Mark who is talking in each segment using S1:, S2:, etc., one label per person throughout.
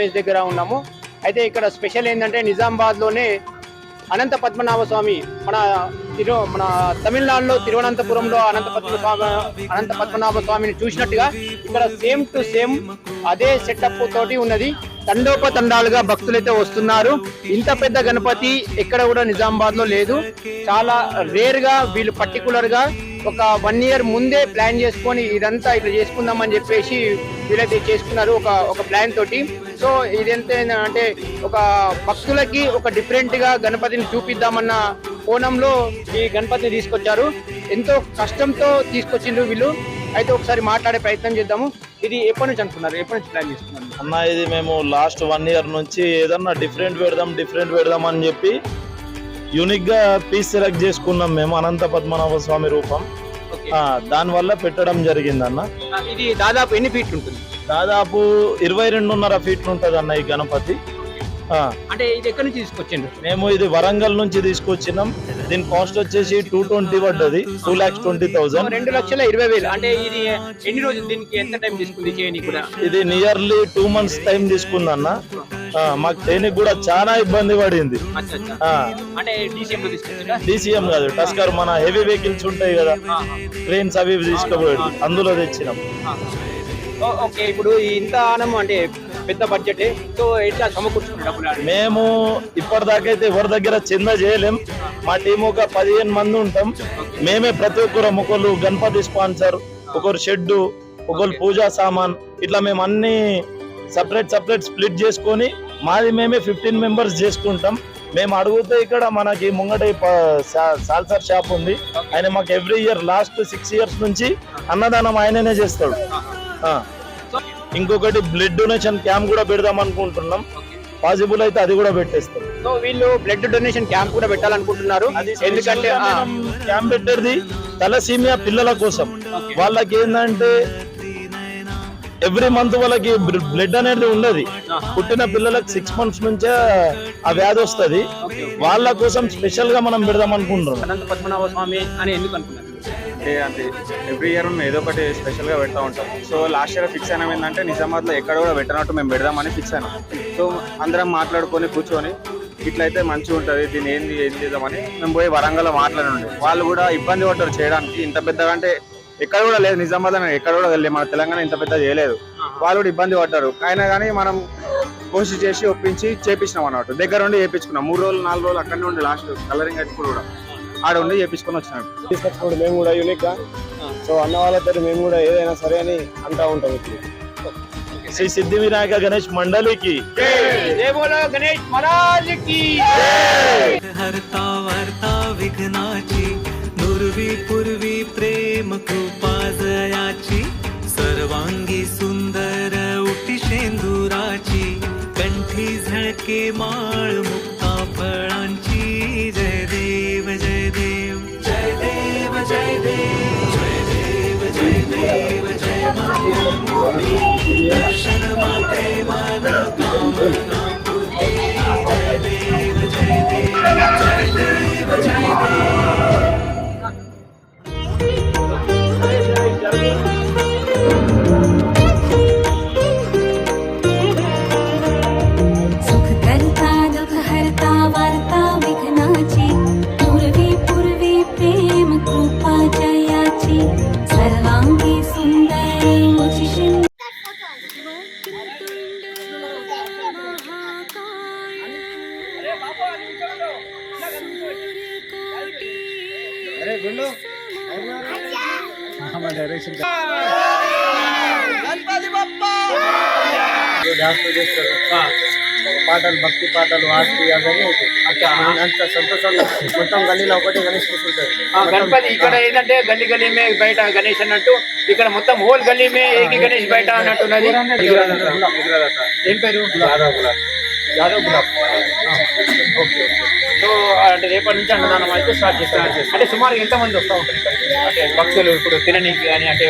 S1: Place దగ్గర ఉన్నాము. అయితే ఇక్కడ స్పెషల్ ఏంటంటే నిజామాబాద్లోనే అనంత పద్మనాభ స్వామి మన తిరు మన తమిళనాడులో తిరువనంతపురంలో అనంత పద్మనాభ అనంత పద్మనాభ స్వామిని చూసినట్టుగా ఇక్కడ సేమ్ టు సేమ్ అదే సెటప్ తోటి ఉన్నది. తండోపతండాలుగా భక్తులైతే వస్తున్నారు. ఇంత పెద్ద గణపతి ఎక్కడ కూడా నిజామాబాద్లో లేదు. చాలా రేర్గా వీళ్ళు పర్టికులర్గా ఒక వన్ ఇయర్ ముందే ప్లాన్ చేసుకొని ఇదంతా ఇట్లా చేసుకుందామని చెప్పేసి వీళ్ళైతే చేసుకున్నారు ఒక ఒక ప్లాన్ తోటి. సో ఇదంతా అంటే ఒక భక్తులకి ఒక డిఫరెంట్గా గణపతిని చూపిద్దామన్న కోణంలో ఈ గణపతిని తీసుకొచ్చారు. ఎంతో కష్టంతో తీసుకొచ్చిండ్రు వీళ్ళు. అయితే ఒకసారి మాట్లాడే ప్రయత్నం చేద్దాము. ఇది ఎప్పటి నుంచి అనుకున్నారు? ఎప్పటి నుంచి ప్లాన్ చేసుకున్నారు?
S2: అన్న ఇది మేము లాస్ట్ వన్ ఇయర్ నుంచి ఏదన్నా డిఫరెంట్ పెడదాం డిఫరెంట్ పెడదాం అని చెప్పి యూనిక్గా పీస్ సెలెక్ట్ చేసుకున్నాం మేము అనంత పద్మనాభ స్వామి రూపం.
S1: ఓకే.
S2: ఆ, దాని వల్ల పెట్టడం జరిగింది అన్న
S1: ఇది దాదాపు ఎన్ని ఫీట్లు ఉంటుంది?
S2: దాదాపు ఇరవై రెండున్నర ఫీట్లు ఉంటది అన్న ఈ గణపతి.
S1: అంటే ఇది ఎక్కడి నుంచి తీసుకొచ్చిండ్రు?
S2: మేము ఇది వరంగల్ నుంచి తీసుకొచ్చినాం. దీని కాస్ట్ వచ్చేసి టూ ట్వంటీ పడ్డది టూ లాక్స్ ట్వంటీ థౌసండ్
S1: రెండు లక్షల ఇరవై వేలు. అంటే ఇది ఎన్ని రోజులు దీనికి ఎంత టైం తీసుకుంది చేయని కూడా?
S2: ఇది నియర్లీ టూ మంత్స్ టైం తీసుకుందన్న. మాకు చేయనికి కూడా చాలా ఇబ్బంది పడింది.
S1: డీసీఎం
S2: కాదు టస్కర్ మన హెవీ వెహికల్స్ ఉంటాయి కదా. ట్రైన్స్ అవి తీసుకుపోయాడు. అందులో తెచ్చినాం.
S1: ఓకే ఇప్పుడు ఇంత ఆనం అంటే పెద్ద బడ్జెట్ సో ఎట్లా ఆడ?
S2: మేము ఇప్పటిదాకైతే ఎవరి దగ్గర చందా చేయలేం. మా టీం ఒక పదిహేను మంది ఉంటాం. మేమే ప్రతి ఒక్కరు ఒకరు గణపతి స్పాన్సర్ ఒకరు షెడ్ ఒకరు పూజా సామాన్ ఇట్లా మేము అన్ని సపరేట్ సపరేట్ స్ప్లిట్ చేసుకొని మాది మేమే ఫిఫ్టీన్ మెంబర్స్ చేసుకుంటాం. మేము అడిగితే ఇక్కడ మనకి ముంగట సాల్సర్ షాప్ ఉంది. ఆయన మాకు every year last six years నుంచి అన్నదానం ఆయననే చేస్తాడు. ఇంకొకటి బ్లడ్ డొనేషన్ క్యాంప్ కూడా పెడదాం అనుకుంటున్నాం. పాసిబుల్ అయితే అది కూడా పెట్టేస్తాం.
S1: సో వీళ్ళు బ్లడ్ డొనేషన్ క్యాంప్ కూడా పెట్టాలనుకుంటున్నారు. ఎందుకంటే
S2: క్యాంప్ పెట్టేది తలసీమియా పిల్లల కోసం. వాళ్ళకి ఏంటంటే ఎవ్రీ మంత్ వాళ్ళకి బ్లడ్ అనేది ఉండదు పుట్టిన పిల్లలకు సిక్స్ మంత్స్ నుంచే ఆ వ్యాధి వస్తది. వాళ్ళ కోసం స్పెషల్గా మనం పెడదాం అనుకుంటున్నాం.
S1: అనంత పద్మనాభ స్వామి అని ఎందుకు అనుకున్నారు?
S3: అంటే అంటే ఎవ్రీ ఇయర్ మేము ఏదో ఒకటి స్పెషల్గా పెడతా ఉంటాం. సో లాస్ట్ ఇయర్ ఫిక్స్ అయినా ఏంటంటే నిజామాబాద్లో ఎక్కడ కూడా పెట్టినట్టు మేము పెడదామని ఫిక్స్ అయినాం. సో అందరం మాట్లాడుకొని కూర్చొని ఇట్లయితే మంచిగా ఉంటుంది దీన్ని ఏంది ఏం చేద్దామని మేము పోయి వరంగల్లో మాట్లాడండి. వాళ్ళు కూడా ఇబ్బంది పడ్డారు చేయడానికి. ఇంత పెద్దగా అంటే ఎక్కడ కూడా లేదు నిజామాబాద్ అని ఎక్కడ కూడా వెళ్ళలేదు మన తెలంగాణ ఇంత పెద్ద చేయలేదు. వాళ్ళు కూడా ఇబ్బంది పడ్డారు. అయినా కానీ మనం కోషి చేసి ఒప్పించి చేపించినాం అన్నట్టు దగ్గర ఉండి చేపించుకున్నాం. మూడు రోజులు నాలుగు రోజులు అక్కడనే ఉండి లాస్ట్ కలరింగ్ అయితే కూడా. ఆడ ఉండి చేపించుకొని వచ్చినాం.
S4: తీసుకొచ్చినప్పుడు మేము కూడా యూనిక్గా. సో అన్న వాళ్ళతో మేము కూడా ఏదైనా సరే అని అంటా ఉంటాం ఇప్పుడు.
S2: శ్రీ సిద్ధి వినాయక గణేష్ మండలికి.
S1: గణేష్
S5: पूर्वी पूर्वी प्रेम कृपाजयाची सर्वांगी सुंदर उटी शेंदुराची कंठी झळके माळ मुक्ता फळांची. जय देव जय देव. जय देव जय देव. जय देव जय देव जय माता दर्शन माते मन कामना जय देव जय देव. जय देव जय देव.
S4: డాన్స్ చేస్తారు పాటలు భక్తి పాటలు ఆర్తి అవన్నీ అవుతాయి అంత సంతోషంగా మొత్తం గల్లీలో ఒకటి గణేష్ కూర్చుంటారు
S1: ఆ, గణపతి ఇక్కడ ఏంటంటే గల్లీ గల్లీ మే బయట గణేష్ అన్నట్టు ఇక్కడ మొత్తం హోల్ గల్లీ మే ఏకి గణేష్ బయట అన్నట్టున్నది ఏం పేరు యాదవ్ గులాబ్. ఓకే సో అంటే రేపటి నుంచి అన్నదానం అయితే స్టార్ట్ చేస్తారు అంటే సుమారు ఎంత మంది వస్తూ ఉంటారు ఇక్కడికి? అంటే భక్తులు ఇప్పుడు తిననీకి కానీ అంటే.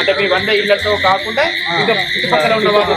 S1: అంటే మీ వంద ఇళ్ళతో కాకుండా ఇంకా చుట్టుపక్కల ఉన్న వాళ్ళు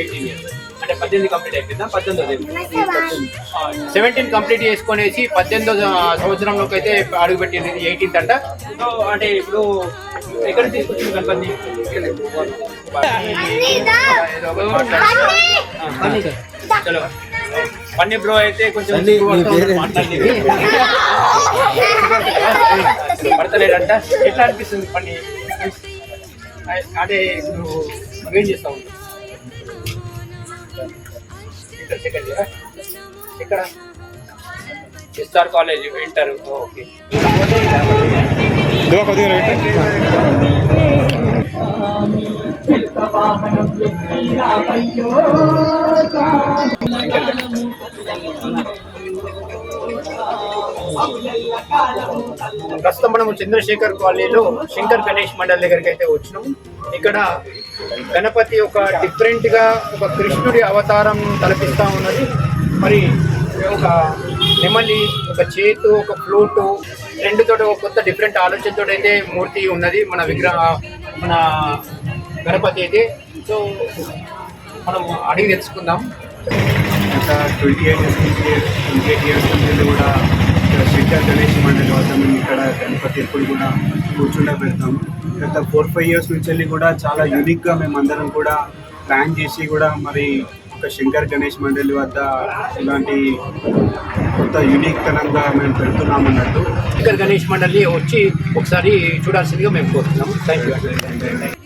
S1: చలో గణేష్ మహారాజ్కి జై గణేష్ భాయ్ అన్నట్టు సరిగ్గా తెలియదు. ఎన్ని సంవత్సరాలు అవుతారు ఎయిటీన్ ఇయర్స్ అంటే పద్దెనిమిది కంప్లీట్ అయిపోయిందా పద్దెనిమిది సెవెంటీన్ కంప్లీట్ చేసుకునేసి పద్దెనిమిదో సంవత్సరంలోకి అయితే అడుగు పెట్టింది ఎయిటీన్త్ అంట. సో అంటే ఇప్పుడు ఎక్కడ తీసుకొచ్చింది గణపతి. చలో. పన్నీ బ్రో అయితే కొంచెం పడతలేడంట ఎట్లా అనిపిస్తుంది పని అంటే ఇప్పుడు నువ్వేం చేస్తావు ఇంటర్ సెకండ్ ఇయర్ ఎక్కడ ఎస్ఆర్ కాలేజ్ ఇంటర్ ఓకే ప్రస్తుతం మనము చంద్రశేఖర్ కాలనీలో శంకర్ గణేష్ మండల్ దగ్గరికి అయితే వచ్చినాం. ఇక్కడ గణపతి ఒక డిఫరెంట్గా ఒక కృష్ణుడి అవతారం తలపిస్తా ఉన్నది. మరి ఒక నెమలి ఒక చేతు ఒక ఫ్లూటు రెండు ఒక కొత్త డిఫరెంట్ ఆలోచనతో అయితే మూర్తి ఉన్నది మన విగ్రహ మన గణపతి అయితే. సో మనం అడిగి తెలుసుకుందాం.
S6: గత twenty eight twenty eight years నుంచి కూడా ఇక్కడ గణేష్ మండలి వద్ద మేము ఇక్కడ గణపతి ఎప్పుడు కూడా కూర్చుండా పెడతాము గత ఫోర్ ఫైవ్ ఇయర్స్ నుంచి వెళ్ళి కూడా చాలా యూనిక్గా మేము అందరం కూడా ప్లాన్ చేసి కూడా మరి ఒక శంకర్ గణేష్ మండలి వద్ద ఇలాంటి కొత్త యూనిక్ తనంగా మేము పెడుతున్నాం అన్నట్టు
S1: శంకర్ గణేష్ మండలి వచ్చి ఒకసారి చూడాల్సిందిగా మేము కోరుతున్నాము. థ్యాంక్ యూ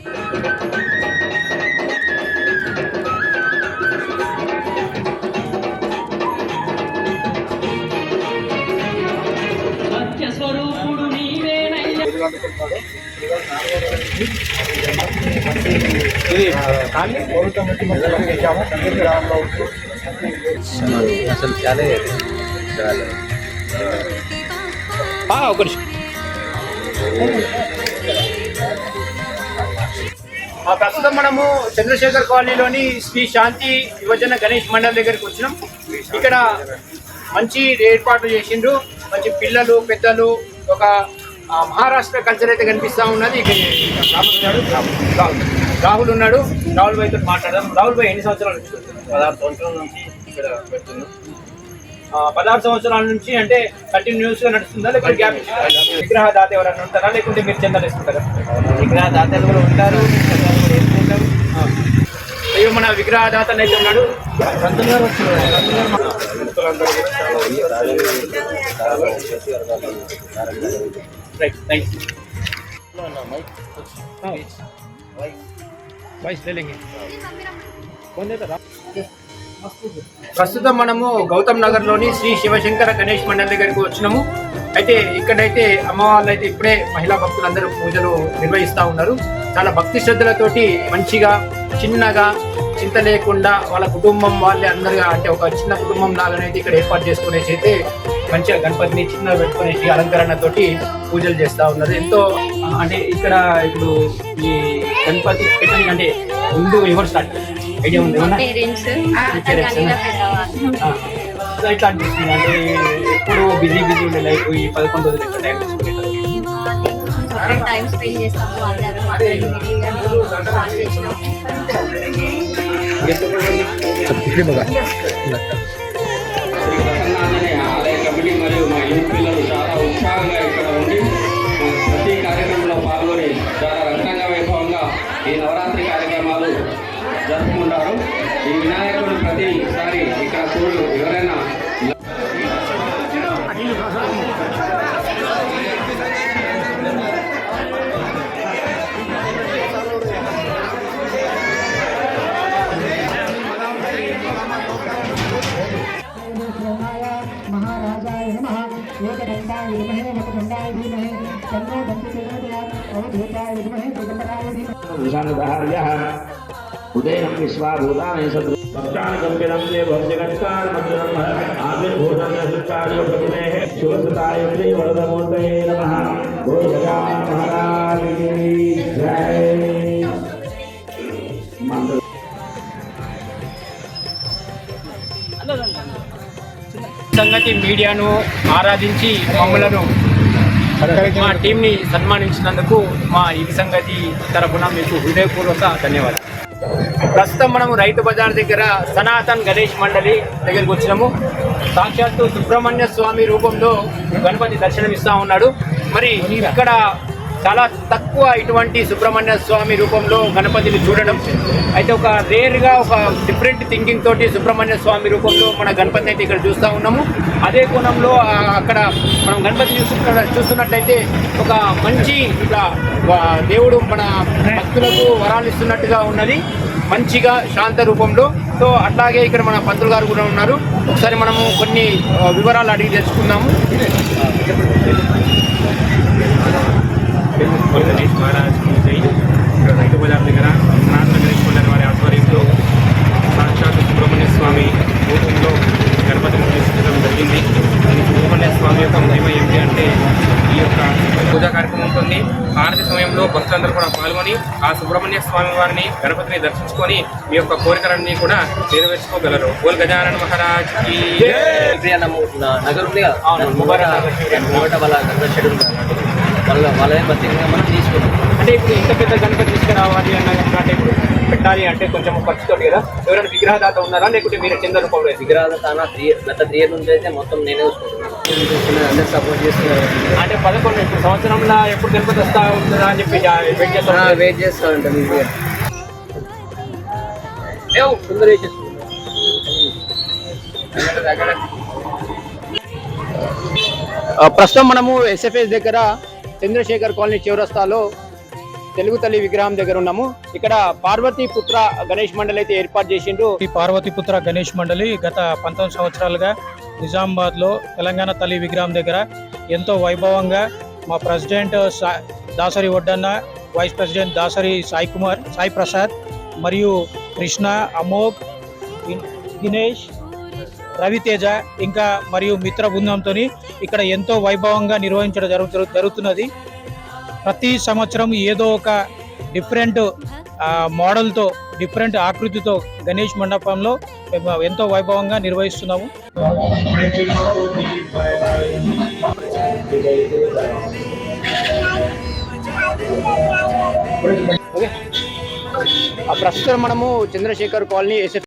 S1: ఒక నిమిషం. ఆ, ప్రస్తుతం మనము చంద్రశేఖర్ కాలనీలోని శ్రీ శాంతి యువజన గణేష్ మండల్ దగ్గరికి వచ్చినాం. ఇక్కడ మంచి ఏర్పాట్లు చేసిండ్రు. మంచి పిల్లలు పెద్దలు ఒక మహారాష్ట్ర కల్చర్ అయితే కనిపిస్తా ఉన్నది. ఇక్కడ రాహుల్ ఉన్నాడు రాహుల్. రాహుల్ ఉన్నాడు. రాహుల్ భాయ్ తోటి మాట్లాడదాం. రాహుల్ భాయ్ ఎన్ని సంవత్సరాల నుంచి? పదహారు సంవత్సరాల నుంచి ఇక్కడ పెడుతున్నాం పదహారు సంవత్సరాల నుంచి అంటే కంటిన్యూస్గా నడుస్తుందా? లేకపోతే గ్యాప్ విగ్రహ దాత ఎవరైనా ఉంటారా? లేకుంటే మీరు చందాలు వేసుకుంటారా? విగ్రహ దాతలు కూడా ఉంటారు కూడా వేసుకుంటారు. అయ్యో మన విగ్రహ దాత అయితే ఉన్నాడు ప్రస్తుతం మనము గౌతమ్ నగర్లోని శ్రీ శివశంకర గణేష్ మండలి దగ్గరికి వచ్చినాము. అయితే ఇక్కడైతే అమ్మవాళ్ళు అయితే ఇప్పుడే మహిళా భక్తులందరూ పూజలు నిర్వహిస్తా ఉన్నారు. చాలా భక్తి శ్రద్ధలతోటి మంచిగా చిన్నగా చింత లేకుండా వాళ్ళ కుటుంబం వాళ్ళే అందరుగా అంటే ఒక చిన్న కుటుంబం లాగానైతే ఇక్కడ ఏర్పాటు చేసుకునేసి అయితే మంచిగా గణపతిని చిన్న పెట్టుకునేసి అలంకరణతోటి పూజలు చేస్తా ఉన్నారు. ఎంతో అంటే ఇక్కడ ఇప్పుడు ఈ గణపతి అంటే ముందు ఎవరు స్టార్ట్? ఐడియా ఉంది ఎట్లా అనిపిస్తుంది అంటే ఎప్పుడు బిజీ బిజీ ఉండే లైఫ్ ఈ పదకొండు రోజులు ఎట్లా టైం
S7: టైం స్పెండ్ చేస్తాము
S8: ఆలయ కమిటీ మరియు మా యూత్ పిల్లలు
S9: विद्महे वक्रतुण्डाय धीमहि। तन्नो दन्तिकेतोदयात् अवधूताय विद्महे दिगम्बराय धीमहि।
S10: ईशानदाहार्यः उदयनं विश्वाभूतानि सदृ भक्तान् नमः। गोजगान् महाराज
S1: సంగతి మీడియాను ఆరాధించి మమ్మలను మా టీంని సన్మానించినందుకు మా ఈ సంగతి తరపున మీకు హృదయపూర్వక ధన్యవాదాలు. ప్రస్తుతం మనము రైతు బజార్ దగ్గర సనాతన్ గణేష్ మండలి దగ్గరికి వచ్చినాము. సాక్షాత్తు సుబ్రహ్మణ్య స్వామి రూపంలో గణపతి దర్శనమిస్తా ఉన్నాడు. మరి ఇక్కడ చాలా తక్కువ ఇటువంటి సుబ్రహ్మణ్య స్వామి రూపంలో గణపతిని చూడడం. అయితే ఒక రేర్గా ఒక డిఫరెంట్ థింకింగ్ తోటి సుబ్రహ్మణ్య స్వామి రూపంలో మన గణపతిని అయితే ఇక్కడ చూస్తూ ఉన్నాము. అదే కోణంలో అక్కడ మనం గణపతి చూస్తున్న చూస్తున్నట్టయితే ఒక మంచి ఇట్లా దేవుడు మన భక్తులకు వరాలు ఇస్తున్నట్టుగా ఉన్నది. మంచిగా శాంత రూపంలో. సో అట్లాగే ఇక్కడ మన పంతులు గారు కూడా ఉన్నారు. ఒకసారి మనము కొన్ని వివరాలు అడిగి తెలుసుకుందాము.
S11: గణేష్ మహారాజ్ జై ఇక్కడ రైతు బజార్ దగ్గర సనాతన గణేష్ మండలి వారి ఆధ్వర్యంలో సాక్షాత్ సుబ్రహ్మణ్య స్వామి రూపంలో గణపతిని ప్రతిష్ఠించడం జరిగింది సుబ్రహ్మణ్య స్వామి యొక్క మహిమ ఏంటి అంటే ఈ యొక్క పూజా కార్యక్రమం ఉంటుంది హారతి సమయంలో భక్తులందరూ కూడా పాల్గొని ఆ సుబ్రహ్మణ్య స్వామి వారిని గణపతిని దర్శించుకొని మీ యొక్క కోరికలన్నీ కూడా నెరవేర్చుకోగలరు ఓల్ గజానన మహారాజ్
S4: నగరం వాళ్ళ గణపతి ఉంది వాళ్ళ వాళ్ళే ప్రత్యేకంగా మనం తీసుకున్నాం.
S1: అంటే ఇప్పుడు ఇంత పెద్ద గణపతి తీసుకురావాలి అన్న అంటే ఇప్పుడు పెట్టాలి అంటే కొంచెం ఖర్చుతో కదా? ఎవరైనా విగ్రహదాత ఉన్నారా? లేకుంటే మీరు కింద రూపంలో
S4: తానా త్రీ గత త్రీ ఇయర్ నుంచి అయితే మొత్తం నేనే చూసుకుంటున్నాను. అందరు సపోర్ట్ చేస్తున్నారు.
S1: అంటే పదకొండు ఇప్పుడు సంవత్సరంలో ఎప్పుడు గణపతి వస్తా ఉంటుందా అని చెప్పి వెయిట్ చేస్తా
S4: వెయిట్ చేస్తూ ఉంటాం ఈజీగా లేవు
S1: ఆ, ప్రస్తుతం మనము ఎస్ఎఫ్ఎస్ దగ్గర చంద్రశేఖర్ కాలనీ చివరస్తాలో తెలుగు తల్లి విగ్రహం దగ్గర ఉన్నాము. ఇక్కడ పార్వతీ పుత్ర గణేష్ మండలి అయితే ఏర్పాటు చేసిండ్రు.
S12: ఈ పార్వతీపుత్ర గణేష్ మండలి గత పంతొమ్మిది సంవత్సరాలుగా నిజామాబాద్లో తెలంగాణ తల్లి విగ్రహం దగ్గర ఎంతో వైభవంగా మా ప్రెసిడెంట్ సా- దాసరి ఒడ్డన్న వైస్ ప్రెసిడెంట్ దాసరి సాయి కుమార్ సాయి ప్రసాద్ మరియు కృష్ణ అమోక్ దినేష్ రవితేజ ఇంకా మరియు మిత్ర బృందంతో ఇక్కడ ఎంతో వైభవంగా నిర్వహించడం జరుగు జరుగుతున్నది. ప్రతి సంవత్సరం ఏదో ఒక డిఫరెంట్ మోడల్తో డిఫరెంట్ ఆకృతితో గణేష్ మండపంలో మేము ఎంతో వైభవంగా నిర్వహిస్తున్నాము.
S1: ఆ, ప్రస్తుతం మనము చంద్రశేఖర్ కాలనీ ఎస్ఎఫ్